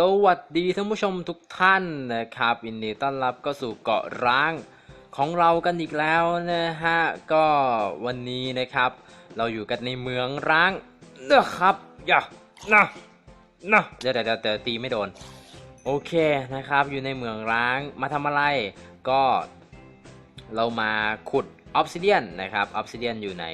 สวัสดีท่านผู้ชมทุกท่านนะครับยินดีต้อนรับก็สู่เกาะร้างของเรากันอีกแล้วนะฮะก็วันนี้นะครับ เราอยู่กันในเมืองร้างนะครับอย่านะนะเดี๋ยวเดี๋ยวเดี๋ยวเดี๋ยวตีไม่โดน โอเคนะครับ อยู่ในเมืองร้างมาทำอะไรก็ เรามาขุดออฟซิเดียนนะครับออฟซิเดียนอยู่ไหน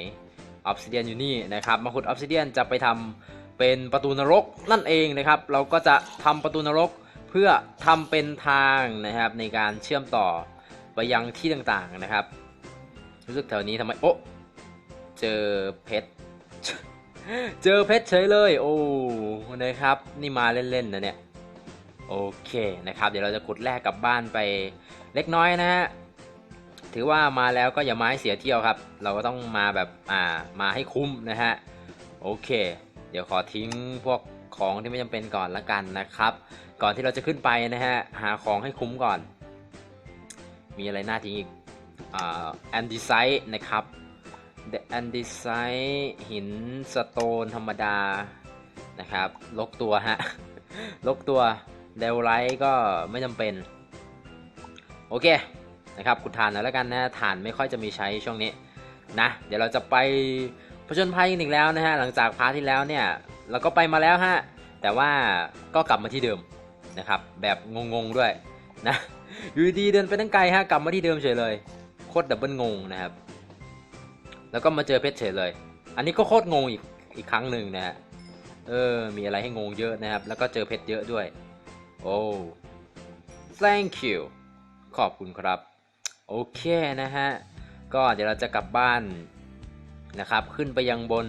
ออฟซิเดียนอยู่นี่นะครับ มาขุดออฟซิเดียนจะไปทำ เป็นประตูนรกนั่นเองนะครับ เราก็จะทำประตูนรกเพื่อทำเป็นทางนะครับ ในการเชื่อมต่อไปยังที่ต่างๆนะครับ รู้สึกแถวนี้ทำไมโอ้เจอเพชรเจอเพชรเฉยเลยโอ้นะครับ นี่มาเล่นๆนะเนี่ยโอเคนะครับ เดี๋ยวเราจะขุดแรกกลับบ้านไปเล็กน้อยนะฮะถือว่ามาแล้วก็อย่ามาให้เสียเที่ยวครับ เราก็ต้องมาแบบอ่ามาให้คุ้มนะฮะโอเค เดี๋ยวขอทิ้งพวกของที่ไม่จำเป็นก่อนละกันนะครับ ก่อนที่เราจะขึ้นไปนะฮะหาของให้คุ้มก่อน มีอะไรน่าทิ้งอีกอ่าแอนดิไซต์นะครับ The Andesite หินสโตนธรรมดานะครับลกตัวฮะลกตัวเดลไลท์ก็ไม่จำเป็น โอเคนะครับขุดฐานหน่อยแล้วกันนะฐานไม่ค่อยจะมีใช้ช่วงนี้นะ เดี๋ยวเราจะไป ผจญภัยกันอีกแล้วนะฮะหลังจากพาร์ทที่แล้วเนี่ยเราก็ไปมาแล้วฮะแต่ว่าก็กลับมาที่เดิมนะครับ แบบงงๆด้วยนะอยู่ดีๆเดินไปตั้งไกลฮะกลับมาที่เดิมเฉยเลยโคตรดับเบิลงงนะครับ แล้วก็มาเจอเพชรเฉยเลย อันนี้ก็โคตรงงอีกอีกครั้งหนึ่งนะฮะเออมีอะไรให้งงเยอะนะครับ แล้วก็เจอเพชรเยอะด้วย โอ้ thank you ขอบคุณครับ โอเคนะฮะ ก็เดี๋ยวเราจะกลับบ้าน นะครับ ขึ้นไปยังบน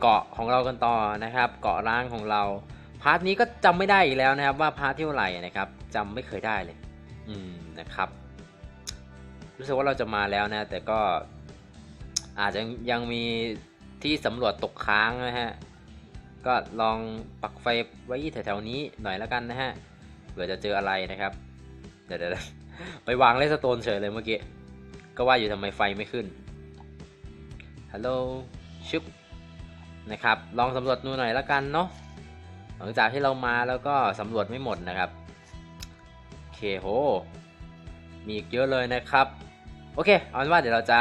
เกาะของเรากันต่อนะครับ เกาะร้างของเรา พาร์ทนี้ก็จำไม่ได้อีกแล้วนะครับ ว่าพาร์ทที่เท่าไหร่นะครับจำไม่เคยได้เลย อืมนะครับ รู้สึกว่าเราจะมาแล้วนะ แต่ก็อาจจะยังมีที่สำรวจตกค้างนะฮะ ก็ลองปักไฟไว้แถวๆนี้หน่อยแล้วกันนะฮะเผื่อจะเจออะไรนะครับ เดี๋ยวเดี๋ยวไปวางเลสโตนเฉยเลยเมื่อกี้ ก็ว่าอยู่ทำไมไฟไม่ขึ้น ฮัลโหลชุบนะครับ ลองสำรวจดูหน่อยล้วกันเนาะหลังจากที่เรามาแล้วก็สำรวจไม่หมดนะครับโอเคโห มีอีกเยอะเลยนะครับ โอเคเอาเป็นว่าเดี๋ยวเราจะ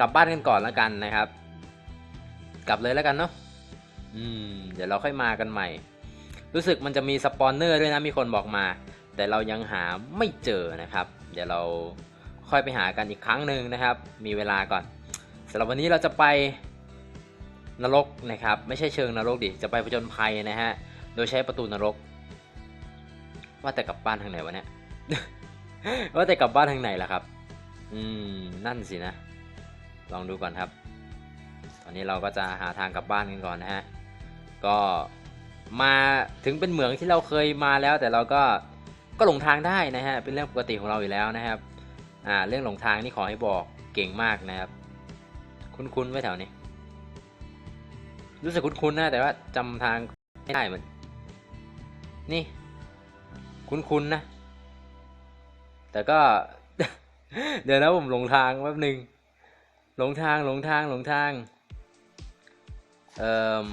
กลับบ้านกันก่อนล้วกันนะครับ กลับเลยแล้วกันเนาะอืมเดี๋ยวเราค่อยมากันใหม่ รู้สึกมันจะมีสปอนเนอร์ด้วยนะมีคนบอกมา แต่เรายังหาไม่เจอนะครับ เดี๋ยวเราค่อยไปหากันอีกครั้งหนึ่งนะครับ มีเวลาก่อน สำหรับวันนี้เราจะไปนรกนะครับ ไม่ใช่เชิงนรกดิจะไปผจญภัยนะฮะโดยใช้ประตูนรก ว่าแต่กลับบ้านทางไหนวะเนี่ยว่าแต่กลับบ้านทางไหนล่ะครับ อืมนั่นสินะ ลองดูก่อนครับ ตอนนี้เราก็จะหาทางกลับบ้านกันก่อนนะฮะก็มาถึงเป็นเหมืองที่เราเคยมาแล้ว แต่เราก็ก็หลงทางได้นะฮะเป็นเรื่องปกติของเราอยู่แล้วนะครับอ่าเรื่องหลงทางนี่ขอให้บอกเก่งมากนะครับ คุ้นๆไว้แถวนี้ รู้สึกคุ้นๆนะแต่ว่าจำทางไม่ได้เหมือน นี่ คุ้นๆนะ แต่ก็ เดี๋ยวนะผมหลงทางแป๊บหนึ่งหลงทางหลงทางหลงทาง เอ่อ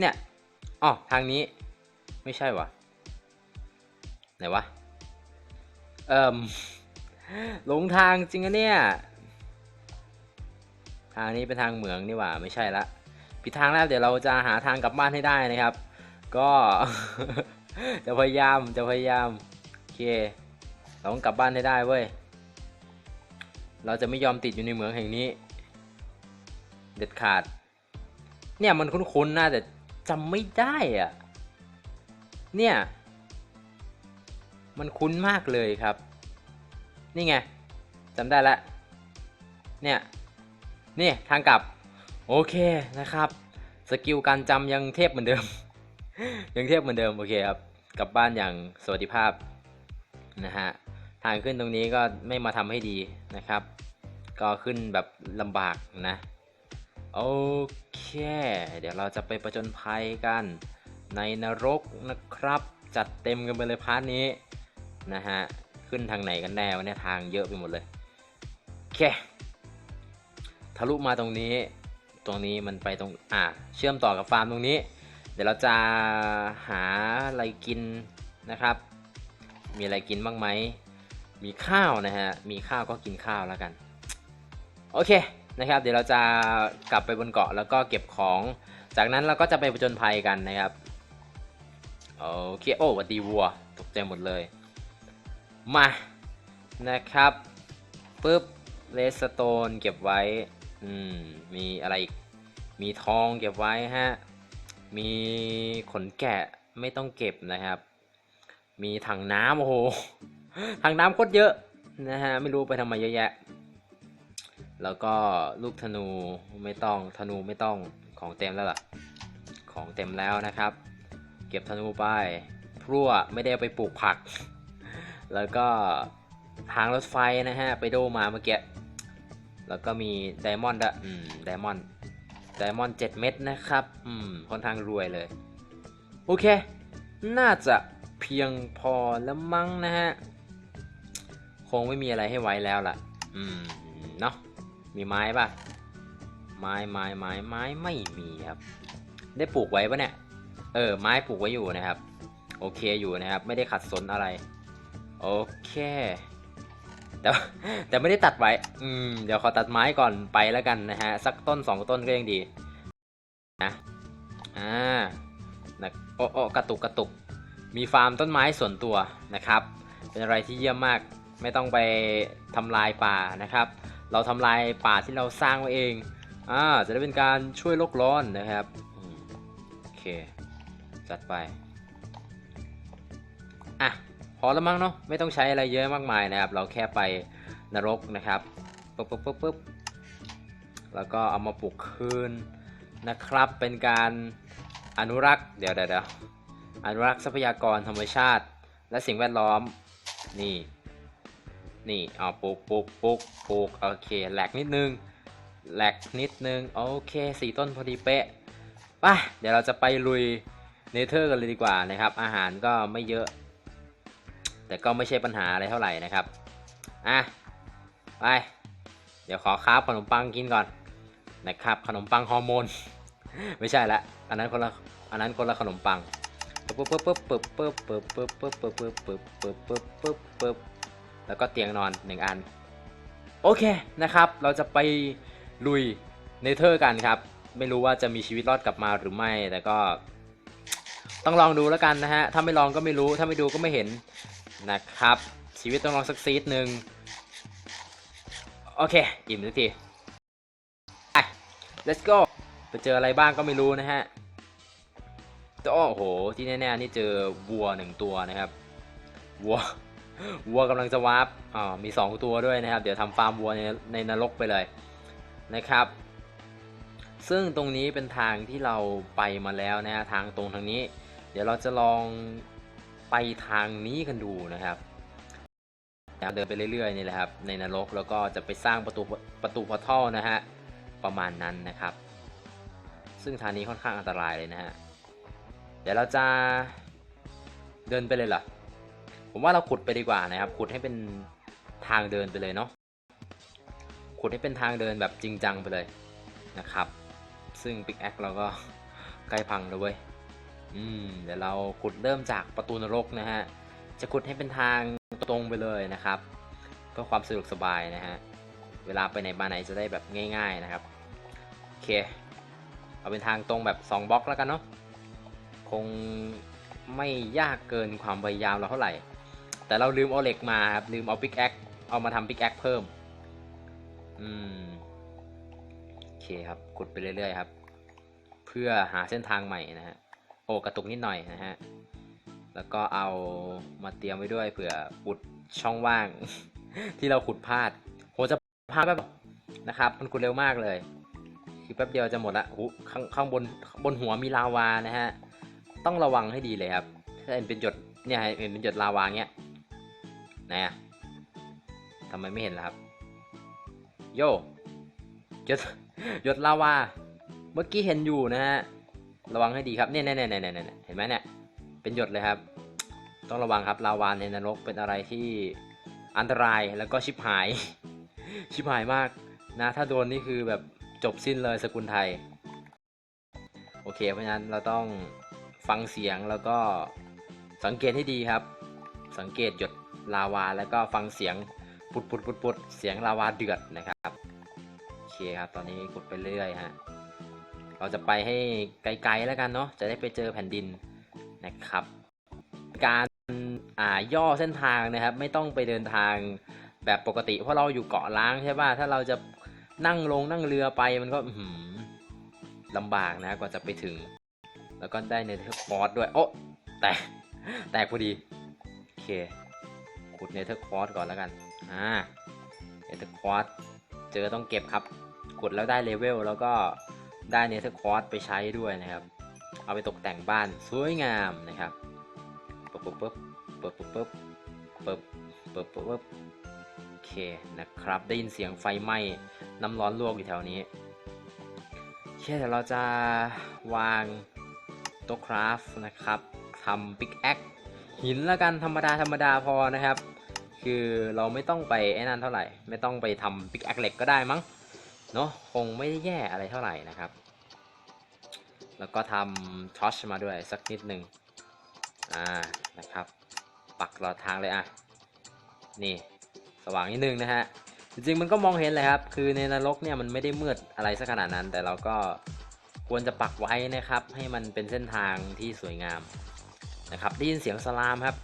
เนี่ยอ๋อทางนี้ ไม่ใช่วะไหนวะ เอ่มหลงทางจริงอะเนี่ย ทางนี้เป็นทางเหมืองนี่หว่าไม่ใช่ละผิดทางแล้วเดี๋ยวเราจะหาทางกลับบ้านให้ได้นะครับ ก็ จะพยายามจะพยายามโอเคเราต้องกลับบ้านให้ได้เว้ยเราจะไม่ยอมติดอยู่ในเหมืองแห่งนี้ เด็ดขาด เนี่ยมันคุ้นๆนะแต่จำไม่ได้อะเนี่ยมันคุ้นมากเลยครับ นี่ไงจำได้ละเนี่ย นี่ทางกลับ โอเคนะครับ สกิลการจำยังเทพเหมือนเดิม ยังเทพเหมือนเดิม โอเคครับ กลับบ้านอย่างสวัสดิภาพนะฮะ ทางขึ้นตรงนี้ก็ไม่มาทำให้ดีนะครับ ก็ขึ้นแบบลำบากนะ โอเค เดี๋ยวเราจะไปประจนภัยกันในนรกนะครับ จัดเต็มกันไปเลยพาร์ทนี้นะฮะ ขึ้นทางไหนกันแน่วะเนี่ยทางเยอะไปหมดเลย โอเค ทะลุมาตรงนี้ ตรงนี้มันไปตรงอ่าเชื่อมต่อกับฟาร์มตรงนี้ เดี๋ยวเราจะหาอะไรกินนะครับ มีอะไรกินบ้างไหม มีข้าวนะฮะ มีข้าวก็กินข้าวแล้วกัน โอเคนะครับ เดี๋ยวเราจะกลับไปบนเกาะแล้วก็เก็บของ จากนั้นเราก็จะไปผจญภัยกันนะครับ โอเค โอ้วัดดีวัว ตกใจหมดเลย มา นะครับปุ๊บเลสโตนเก็บไว้ อืม มีอะไรอีก มีทองเก็บไว้ฮะ มีขนแกะไม่ต้องเก็บนะครับ มีถังน้ำโอ้โห ถังน้ำโคตรเยอะนะฮะ ไม่รู้ไปทำไมเยอะแยะ แล้วก็ลูกธนูไม่ต้อง ธนูไม่ต้อง ของเต็มแล้วล่ะ ของเต็มแล้วนะครับ เก็บธนูไป พรั่วไม่ได้ไปปลูกผัก แล้วก็ทางรถไฟนะฮะ ไปโดมาเมื่อกี้ แล้วก็มีไดมอนด์อะอืมไดมอนด์ไดมอนด์7เม็ดนะครับ อืมค่อนข้างรวยเลย โอเค น่าจะเพียงพอแล้วมั้งนะฮะ คงไม่มีอะไรให้ไว้แล้วล่ะ อืม เนาะมีไม้ป่ะ ไม้ไม้ไม้ไม้ไม่มีครับ ได้ปลูกไว้ปะเนี่ย เออ ไม้ปลูกไว้อยู่นะครับ โอเคอยู่นะครับ ไม่ได้ขัดสนอะไร โอเค แต่แต่ไม่ได้ตัดไว้ อืม เดี๋ยวขอตัดไม้ก่อนไปแล้วกันนะฮะ สักต้นสองต้นก็ยังดีนะอ่านะโอ้โอ้กระตุกกระตุก มีฟาร์มต้นไม้ส่วนตัวนะครับ เป็นอะไรที่เยี่ยมมาก ไม่ต้องไปทำลายป่านะครับ เราทำลายป่าที่เราสร้างไว้เอง อ่า จะได้เป็นการช่วยโลกร้อนนะครับ โอเค จัดไป อแล้วมั้งเนาะไม่ต้องใช้อะไรเยอะมากมายนะครับ เราแค่ไปนรกนะครับปึ๊บปึ๊บปึ๊บปึ๊บแล้วก็เอามาปลูกคืนนะครับ เป็นการอนุรักษ์เดี๋ยวเดี๋ยวเดี๋ยวอนุรักษ์ทรัพยากรธรรมชาติ และสิ่งแวดล้อมนี่นี่เอาปลูกปลูกปลูกปลูกโอเคแหลกนิดนึงแหลกนิดนึงโอเคสี่ต้นพอดีเป๊ะไปเดี๋ยวเราจะไปลุยเนเธอร์กันเลยดีกว่านะครับ อาหารก็ไม่เยอะ แต่ก็ไม่ใช่ปัญหาอะไรเท่าไหร่นะครับ อะ ไป เดี๋ยวขอคาฟขนมปังกินก่อนนะครับ ขนมปังฮอร์โมน ไม่ใช่ละ อันนั้นคนละ อันนั้นคนละขนมปังปึ๊บปึ๊บปึ๊บปึ๊บปึ๊บปึ๊บปึ๊บปึ๊บปึ๊บปึ๊บปึ๊บปึ๊บปึ๊บปึ๊บปึ๊บแล้วก็เตียงนอนหนึ่งอัน โอเคนะครับ เราจะไปลุยเนเธอร์กันครับ ไม่รู้ว่าจะมีชีวิตรอดกลับมาหรือไม่ แต่ก็ ต้องลองดูแล้วกันนะฮะ ถ้าไม่ลองก็ไม่รู้ ถ้าไม่ดูก็ไม่เห็น นะครับ ชีวิตต้องลองสักซีดหนึ่งโอเค อิ่มสักทีไป let's go ไปเจออะไรบ้างก็ไม่รู้นะฮะแต่โอ้โห ที่แน่ๆนี่เจอวัวหนึ่งตัวนะครับ วัว วัวกำลังจะวาร์ปอ่ามี 2 ตัวด้วยนะครับ เดี๋ยวทำฟาร์มวัวในในนรกไปเลยนะครับ ซึ่งตรงนี้เป็นทางที่เราไปมาแล้วนะฮะ ทางตรงทางนี้ เดี๋ยวเราจะลอง ไปทางนี้กันดูนะครับเดินไปเรื่อยๆนี่แหละครับ ในนรกแล้วก็จะไปสร้างประตูประตูพอทัลนะฮะประมาณนั้นนะครับ ซึ่งทางนี้ค่อนข้างอันตรายเลยนะฮะเดี๋ยวเราจะเดินไปเลยเหรอผมว่าเราขุดไปดีกว่านะครับ ขุดให้เป็นทางเดินไปเลยเนาะขุดให้เป็นทางเดินแบบจริงจังไปเลยนะครับ ซึ่งปิกแอคเราก็ใกล้พังแล้วเว้ย อืมเดี๋ยวเราขุดเริ่มจากประตูนรกนะฮะ จะขุดให้เป็นทางตรงไปเลยนะครับ เพื่อความสะดวกสบายนะฮะ เวลาไปไหนมาไหนจะได้แบบง่าย ๆนะครับ โอเค เอาเป็นทางตรงแบบ 2บล็อกแล้วกันเนาะ คงไม่ยากเกินความพยายามเราเท่าไหร่ แต่เราลืมเอาเหล็กมาครับ ลืมเอาปิกแอค เอามาทำปิกแอคเพิ่ม อืม โอเคครับขุดไปเรื่อยๆครับ เพื่อหาเส้นทางใหม่นะฮะ กระตุกนิดหน่อยนะฮะ แล้วก็เอามาเตรียมไว้ด้วยเผื่ออุดช่องว่าง ที่เราขุดพลาดโหจะพลาดแบบนะครับ มันขุดเร็วมากเลย คือแป๊บเดียวจะหมดละหูข้างข้างบนบนหัวมีลาวานะฮะ ต้องระวังให้ดีเลยครับ ถ้าเห็นเป็นหยดเนี่ยเห็นเป็นหยดลาวาเงี้ยไหนอะทำไมไม่เห็นล่ะครับ โยหยดหยดลาวา เมื่อกี้เห็นอยู่นะฮะ ระวังให้ดีครับเนี่ยเนี่ยเนี่ยเนี่ยเนี่ยเห็นไหมเนี่ยเป็นหยดเลยครับ ต้องระวังครับลาวาในนรกเป็นอะไรที่อันตรายแล้วก็ชิบหาย ชิบหายมากนะ ถ้าโดนนี่คือแบบจบสิ้นเลยสกุลไทย โอเค เพราะฉะนั้นเราต้องฟังเสียงแล้วก็สังเกตให้ดีครับ สังเกตหยดลาวาแล้วก็ฟังเสียงปุดปุดปุดปุดเสียงลาวาเดือดนะครับ โอเคครับ ตอนนี้กดไปเรื่อยฮะ เราจะไปให้ไกลๆแล้วกันเนาะจะได้ไปเจอแผ่นดินนะครับ การอ่าย่อเส้นทางนะครับ ไม่ต้องไปเดินทางแบบปกติ เพราะเราอยู่เกาะล้างใช่ป่ะถ้าเราจะนั่งลงนั่งเรือไปมันก็ลำบากนะกว่าจะไปถึง แล้วก็ได้เนเธอร์คอร์สด้วย โอ้แตกแตกพอดี โอเคขุดเนเธอร์คอร์สก่อนแล้วกันอ่าเนเธอร์คอร์สเจอต้องเก็บครับขุดแล้วได้เลเวลแล้วก็ ได้เนเธอร์คอร์สไปใช้ด้วยนะครับ เอาไปตกแต่งบ้านสวยงามนะครับปึ๊บปึ๊บปึ๊บปึ๊บปึ๊บปึ๊บปึ๊บปึ๊บปึ๊บโอเคนะครับ ได้ยินเสียงไฟไหม้น้ำร้อนลวกอยู่แถวนี้โอเคเดี๋ยวเราจะวางโต๊ะคราฟนะครับทำปิกแอคหินละกันธรรมดาธรรมดาพอนะครับ คือเราไม่ต้องไปไอ้นั่นเท่าไหร่ ไม่ต้องไปทำปิกแอคเหล็กก็ได้มั้ง เนาะคงไม่ได้แย่อะไรเท่าไหร่นะครับ แล้วก็ทำทอชมาด้วยสักนิดหนึ่งอ่านะครับ ปักหลอดทางเลยอะ นี่สว่างนิดนึงนะฮะ จริงๆมันก็มองเห็นเลยครับ คือในนรกเนี่ยมันไม่ได้มืดอะไรสักขนาดนั้น แต่เราก็ควรจะปักไว้นะครับ ให้มันเป็นเส้นทางที่สวยงามนะครับได้ยินเสียงสลามครับ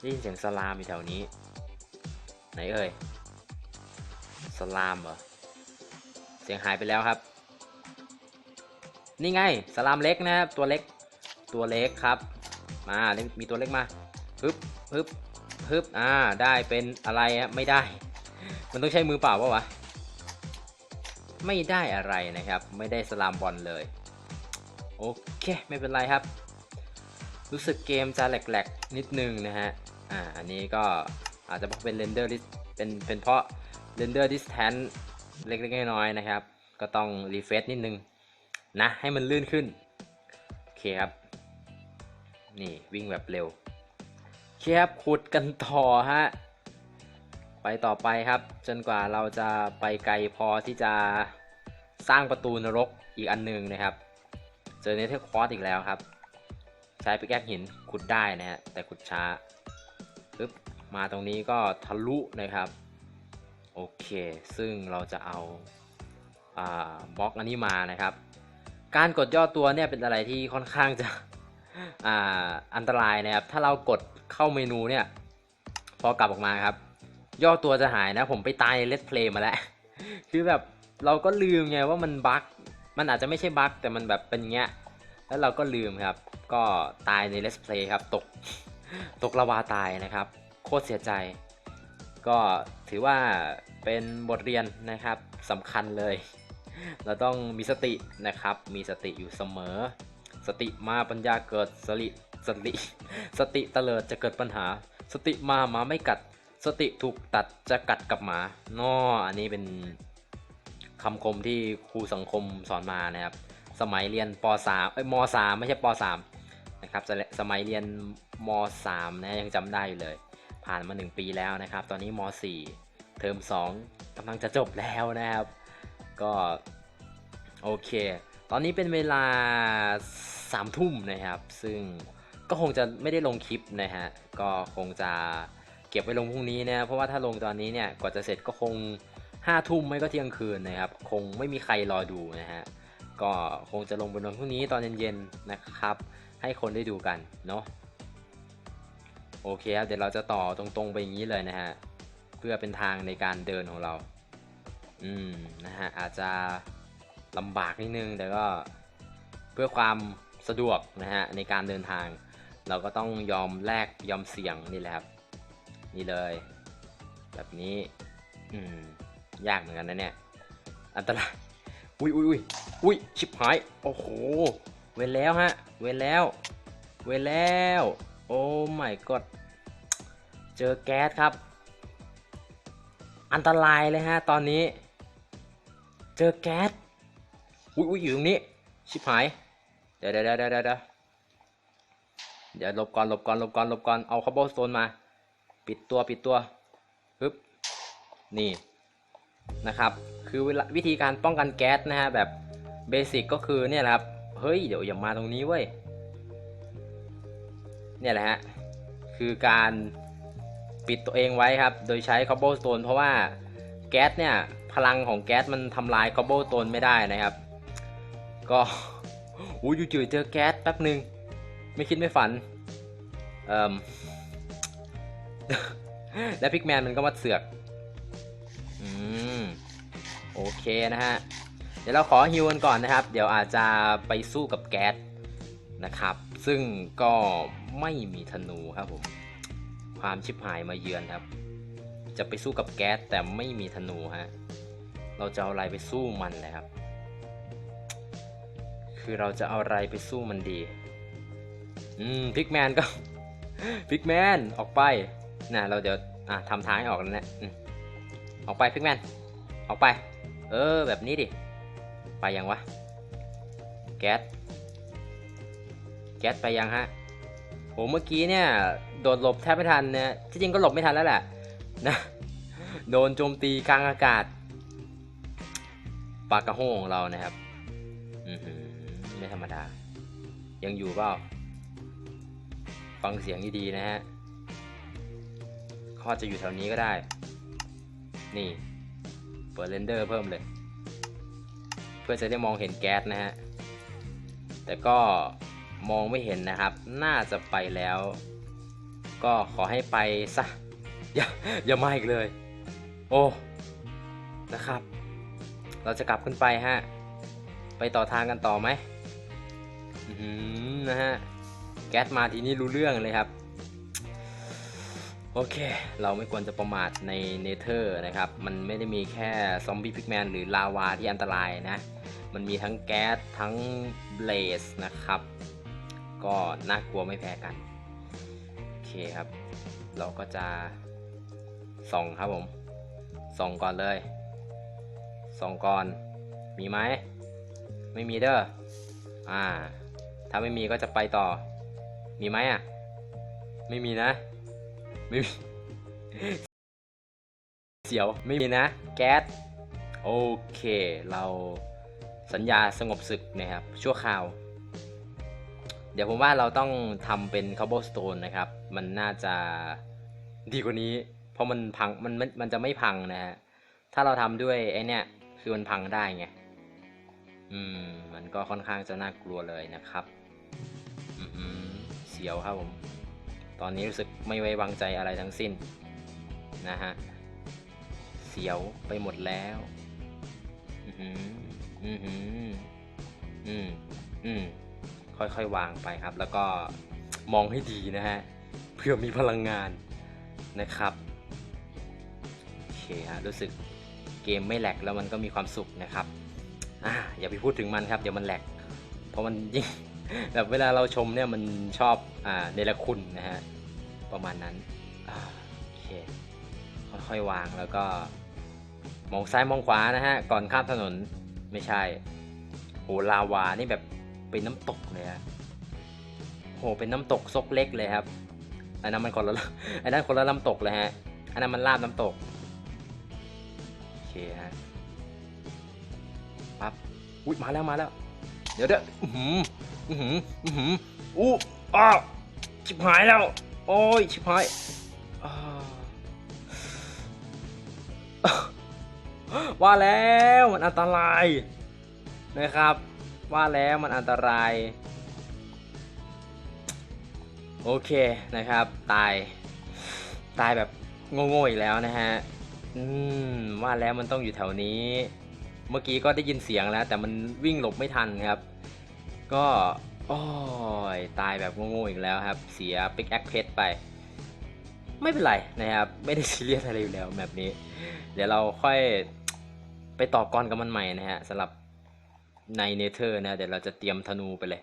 ได้ยินเสียงสลามอยู่แถวนี้ ไหนเอ่ย ลามเหรอ เสียงหายไปแล้วครับ นี่ไงสลามเล็กนะครับ ตัวเล็ก ตัวเล็กครับ มามีตัวเล็กมาฮึบฮึบฮึบอ่า ได้เป็นอะไรฮะไม่ได้ มันต้องใช้มือเปล่าปะวะ ไม่ได้อะไรนะครับ ไม่ได้สลามบอลเลย โอเค ไม่เป็นไรครับ รู้สึกเกมจะแหลกๆ นิดนึงนะฮะ อ่า อันนี้ก็อาจจะเพราะเป็นเรนเดอร์เป็นเป็นเพราะ เรนเดอร์ดิสแทนเล็กๆน้อยๆนะครับ ก็ต้องรีเฟซนิดนึงนะ ให้มันลื่นขึ้น โอเคครับ นี่วิ่งแบบเร็วเคครับขุดกันต่อฮะ ไปต่อไปครับ จนกว่าเราจะไปไกลพอที่จะสร้างประตูนรกอีกอันหนึงนะครับ เจอเนเธอร์คอร์สอีกแล้วครับ ใช้ไปแก้หินขุดได้นะฮะแต่ขุดช้าปึ๊บมาตรงนี้ก็ทะลุนะครับ โอเค ซึ่งเราจะเอาอาบล็อกอันนี้มานะครับ การกดย่อตัวเนี่ยเป็นอะไรที่ค่อนข้างจะอ,อันตรายนะครับ ถ้าเรากดเข้าเมนูเนี่ย พอกลับออกมาครับ ย่อตัวจะหายนะ ผมไปตายในเล t เพลย์มาแล้ว คือแบบเราก็ลืมไงว่ามันบั๊กมันอาจจะไม่ใช่บั๊กแต่มันแบบเป็นเงี้ย แล้วเราก็ลืมครับ ก็ตายในเล t เพลย์ครับ ตก ตกละวาตายนะครับ โคตรเสียใจ ก็ถือว่าเป็นบทเรียนนะครับสำคัญเลย เราต้องมีสตินะครับ มีสติอยู่เสมอ สติมาปัญญาเกิดสติสติสติเตลิดจะเกิดปัญหา สติมาหมาไม่กัด สติถูกตัดจะกัดกับหมานออันนี้เป็นคำคมที่ครูสังคมสอนมานะครับ สมัยเรียนป .3 เอ้ยม .3 ไม่ใช่ป .3 นะครับสสมัยเรียนม .3 นะยังจำได้อยู่เลย ผ่านมา 1 ปีแล้วนะครับ ตอนนี้ม .4 เทอม2กำลังจะจบแล้วนะครับ ก็โอเค ตอนนี้เป็นเวลา3ามทุ่มนะครับ ซึ่งก็คงจะไม่ได้ลงคลิปนะฮะ ก็คงจะเก็บไว้ลงพรุ่งนี้นะเพราะว่าถ้าลงตอนนี้เนี่ยกว่าจะเสร็จก็คง5้าทุ่มไม่ก็เที่ยงคืนนะครับ คงไม่มีใครรอดูนะฮะ ก็คงจะลงบนวันพรุ่งนี้ตอนเย็นๆนะครับ ให้คนได้ดูกันเนาะ โอเคครับเดี๋ยวเราจะต่อตรงๆไปอย่างนี้เลยนะฮะเพื่อเป็นทางในการเดินของเรา อืมนะฮะอาจจะลำบากนิดนึงแต่ก็เพื่อความสะดวกนะฮะในการเดินทาง เราก็ต้องยอมแลกยอมเสี่ยงนี่แหละครับนี่เลย แบบนี้อืมยากเหมือนกันนะเนี่ยอันตรายอุ้ยอุ้ยอุ้ยอุ้ยชิบหายโอ้โหเว้นแล้วฮะเว้นแล้ว เว้นแล้ว โอ้ my god เจอแก๊สครับ อันตรายเลยฮะตอนนี้ เจอแก๊สอุ้ยอุ้ยอยู่ตรงนี้ ชิบหาย เดี๋ยวเดี๋ยวเดี๋ยวเดี๋ยวเดี๋ยวหลบก่อนหลบก่อนหลบก่อนหลบก่อนเอาคาร์บอนโตนมา ปิดตัวปิดตัวฮึบนี่นะครับ คือเวลาวิธีการป้องกันแก๊สนะฮะแบบเบสิกก็คือเนี่ยครับ เฮ้ย เดี๋ยวอย่ามาตรงนี้เว้ย เนี่ยแหละฮะคือการปิดตัวเองไว้ครับ โดยใช้ cobblestone เพราะว่าแก๊สเนี่ยพลังของแก๊สมันทำลาย cobblestone ไม่ได้นะครับ ก็อู้ยจู่ๆเจอแก๊สแป๊บหนึ่งไม่คิดไม่ฝันเอ่มและพิกแมนมันก็มาเสือกอืมโอเคนะฮะ เดี๋ยวเราขอฮิวกันก่อนนะครับ เดี๋ยวอาจจะไปสู้กับแก๊ส นะครับ ซึ่งก็ไม่มีธนูครับผม ความชิบหายมาเยือนครับ จะไปสู้กับแก๊สแต่ไม่มีธนูฮะ เราจะเอาอะไรไปสู้มันนะครับ คือเราจะเอาอะไรไปสู้มันดี อืมพิกแมนก็พิกแมนออกไปนะเราเดี๋ยวอะทำทางให้ออกแล้วนะอืมออกไปพิกแมนออกไป เออ แบบนี้ดิ ไปยังวะ แก๊ส แก๊สไปยังฮะโหเมื่อกี้เนี่ยโดดหลบแทบไม่ทันเนี่ยที่จริงก็หลบไม่ทันแล้วแหละนะโดนโจมตีกลางอากาศปากกระโห้ของเรานะครับอือหือไม่ธรรมดา ยังอยู่เปล่า ฟังเสียงดีๆนะฮะขาอจจะอยู่แถวนี้ก็ได้ นี่ เปิดเรนเดอร์เพิ่มเลย เพื่อจะได้มองเห็นแก๊สนะฮะ แต่ก็ มองไม่เห็นนะครับ น่าจะไปแล้ว ก็ขอให้ไปซะอย่าอย่ามาอีกเลย โอ้นะครับ เราจะกลับขึ้นไปฮะ ไปต่อทางกันต่อไหมอื้อหือนะฮะ แก๊สมาทีนี้รู้เรื่องเลยครับ โอเค เราไม่ควรจะประมาทในเนเธอร์นะครับ มันไม่ได้มีแค่ซอมบี้พิกแมนหรือลาวาที่อันตรายนะ มันมีทั้งแก๊สทั้งเบลสนะครับ ก็น่ากลัวไม่แพ้กัน โอเคครับ เราก็จะส่องครับผมส่องก่อนเลยส่องก่อน มีไหม ไม่มีเด้ออ่า ถ้าไม่มีก็จะไปต่อ มีไหมอะ ไม่มีนะ ไม่มี เสียว ไม่มีนะ แก๊ส โอเค เราสัญญาสงบศึกนะครับ ชั่วคราว เดี๋ยวผมว่าเราต้องทำเป็น cobblestone นะครับ มันน่าจะดีกว่านี้ เพราะมันพังมันมันมันจะไม่พังนะฮะ ถ้าเราทำด้วยไอเนี้ยคือมันพังได้ไง อืม มันก็ค่อนข้างจะน่ากลัวเลยนะครับอือหือเสียวครับผม ตอนนี้รู้สึกไม่ไว้วางใจอะไรทั้งสิ้น นะฮะ เสียวไปหมดแล้ว อือหืออือหืออืมอืม ค่อยๆ วางไปครับ แล้วก็มองให้ดีนะฮะเพื่อมีพลังงานนะครับโอเคฮะรู้สึกเกมไม่แหลกแล้วมันก็มีความสุขนะครับอ่าอย่าไปพูดถึงมันครับเดี๋ยวมันแหลกเพราะมันยิ่งแบบเวลาเราชมเนี่ยมันชอบอ่าเนรคุณนะฮะประมาณนั้นโอเคค่อยๆวางแล้วก็มองซ้ายมองขวานะฮะก่อนข้ามถนนไม่ใช่โหลาวานี่แบบ เป็นน้ำตกเลยอะโหเป็นน้ำตกซกเล็กเลยครับอันนั้นมันคนละอันนั้นคนละน้ำตกเลยฮะอันนั้นมันลาบน้ำตกโอเคฮะปั๊บอุ้ยมาแล้วมาแล้ว เดี๋ยวเดี๋ยวอือหืออือหืออือหืออู้อ้าวชิบหายแล้ว โอ้ยชิบหายวว่าแล้วมันอันตรายนะครับ ว่าแล้วมันอันตราย โอเคนะครับ ตาย ตายแบบโง่ๆอีกแล้วนะฮะ อืม ว่าแล้วมันต้องอยู่แถวนี้ เมื่อกี้ก็ได้ยินเสียงแล้ว แต่มันวิ่งหลบไม่ทันครับ ก็โอ้ยตายแบบโง่ๆอีกแล้วครับ เสียปิกแอคเพชไป ไม่เป็นไรนะครับ ไม่ได้ซีเรียสอะไรอยู่แล้วแบบนี้ เดี๋ยวเราค่อยไปต่อกรกับมันใหม่นะฮะสำหรับ ในเนเธอร์นะเดี๋ยวเราจะเตรียมธนูไปเลย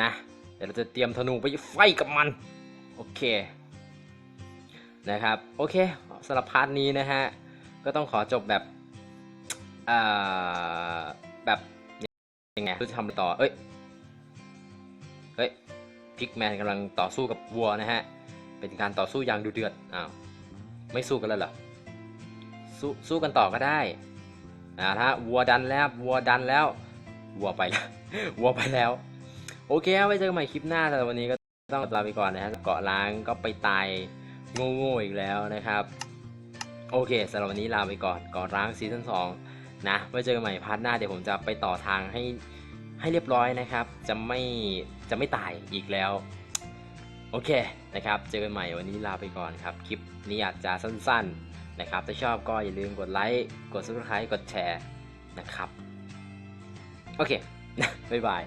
นะเดี๋ยวเราจะเตรียมธนูไปไฟกับมัน โอเคนะครับโอเคสำหรับพาร์ทนี้นะฮะก็ต้องขอจบแบบอ่าแบบยังไงรู้จะทำต่อเอ้ยเฮ้ยพิกแมนกำลังต่อสู้กับวัวนะฮะเป็นการต่อสู้อย่างดุเดือดอ้าวไม่สู้กันแล้วเหรอสู้สู้กันต่อก็ได้อ่าถ้าวัวดันแล้ววัวดันแล้ว วัวไปแล้ววัวไปแล้ว โอเคไว้เจอกันใหม่คลิปหน้าสำหรับวันนี้ก็ต้องลาไปก่อนนะฮะเกาะล้างก็ไปตายโง่ๆอีกแล้วนะครับ โอเคสำหรับวันนี้ลาไปก่อนเกาะล้างซีซั่น2นะไว้เจอกันใหม่พาร์ทหน้าเดี๋ยวผมจะไปต่อทางให้ให้เรียบร้อยนะครับ จะไม่จะไม่ตายอีกแล้วโอเคนะครับ เจอกันใหม่วันนี้ลาไปก่อนครับ คลิปนี้อาจจะสั้น ๆ นะครับ ถ้าชอบก็อย่าลืมกดไลค์ กด subscribe กดแชร์นะครับ Okay, bye bye.